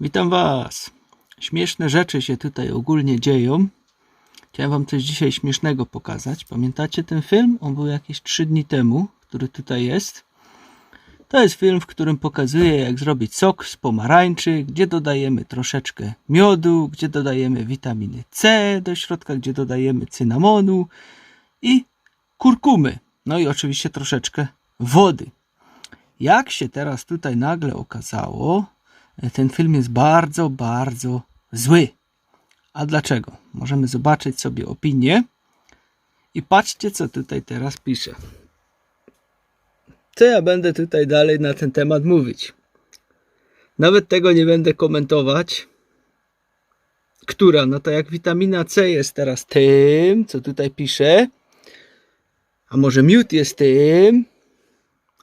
Witam Was. Śmieszne rzeczy się tutaj ogólnie dzieją. Chciałem Wam coś dzisiaj śmiesznego pokazać. Pamiętacie ten film? On był jakieś 3 dni temu, który tutaj jest. To jest film, w którym pokazuję, jak zrobić sok z pomarańczy, gdzie dodajemy troszeczkę miodu, gdzie dodajemy witaminy C do środka, gdzie dodajemy cynamonu i kurkumy. No i oczywiście troszeczkę wody. Jak się teraz tutaj nagle okazało, ten film jest bardzo, bardzo zły. A dlaczego? Możemy zobaczyć sobie opinię. I patrzcie, co tutaj teraz pisze. Co ja będę tutaj dalej na ten temat mówić? Nawet tego nie będę komentować. Która? No to jak witamina C jest teraz tym, co tutaj pisze. A może miód jest tym?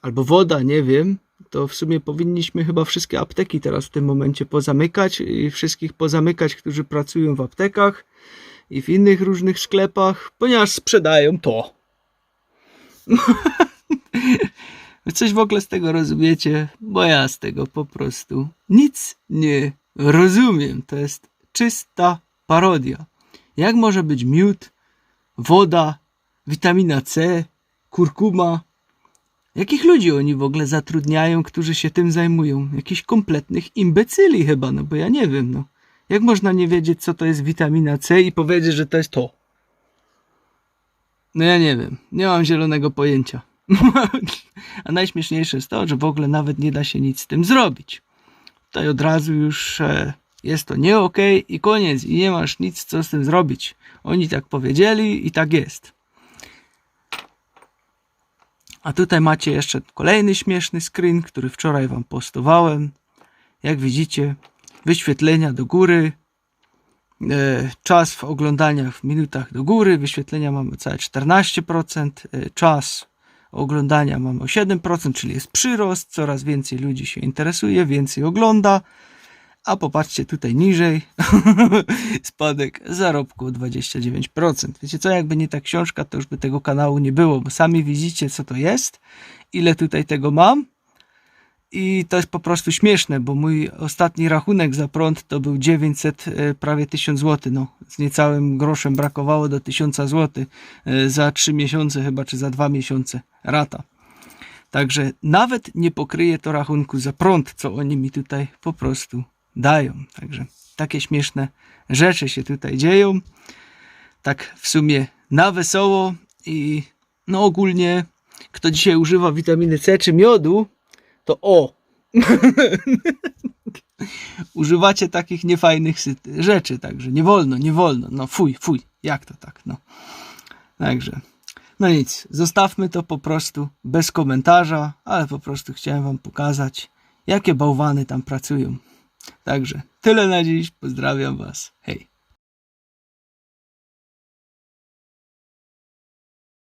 Albo woda, nie wiem. To w sumie powinniśmy chyba wszystkie apteki teraz w tym momencie pozamykać i wszystkich pozamykać, którzy pracują w aptekach i w innych różnych sklepach, ponieważ sprzedają to. Coś w ogóle z tego rozumiecie? Bo ja z tego po prostu nic nie rozumiem. To jest czysta parodia. Jak może być miód, woda, witamina C, kurkuma? Jakich ludzi oni w ogóle zatrudniają, którzy się tym zajmują? Jakichś kompletnych imbecyli chyba, no bo ja nie wiem, no. Jak można nie wiedzieć, co to jest witamina C i powiedzieć, że to jest to? No ja nie wiem, nie mam zielonego pojęcia. A najśmieszniejsze jest to, że w ogóle nawet nie da się nic z tym zrobić. Tutaj od razu już e, jest to nie okej i koniec i nie masz nic co z tym zrobić. Oni tak powiedzieli i tak jest. A tutaj macie jeszcze kolejny śmieszny screen, który wczoraj wam postowałem. Jak widzicie, wyświetlenia do góry, e, czas w oglądaniach w minutach do góry, wyświetlenia mamy całe 14%, e, czas oglądania mamy o 7%, czyli jest przyrost, coraz więcej ludzi się interesuje, więcej ogląda. A popatrzcie tutaj niżej, spadek zarobku o 29%. Wiecie co, jakby nie ta książka, to już by tego kanału nie było, bo sami widzicie, co to jest, ile tutaj tego mam. I to jest po prostu śmieszne, bo mój ostatni rachunek za prąd to był 900, e, prawie 1000 zł. No, z niecałym groszem brakowało do 1000 zł e, za 3 miesiące chyba, czy za 2 miesiące rata. Także nawet nie pokryje to rachunku za prąd, co oni mi tutaj po prostu dają. Także takie śmieszne rzeczy się tutaj dzieją. Tak w sumie na wesoło i no ogólnie kto dzisiaj używa witaminy C czy miodu, to o! Używacie takich niefajnych rzeczy, także nie wolno, nie wolno. No fuj, fuj, jak to tak, no. Także, no nic, zostawmy to po prostu bez komentarza, ale po prostu chciałem wam pokazać, jakie bałwany tam pracują. Także tyle na dziś, pozdrawiam was, hej.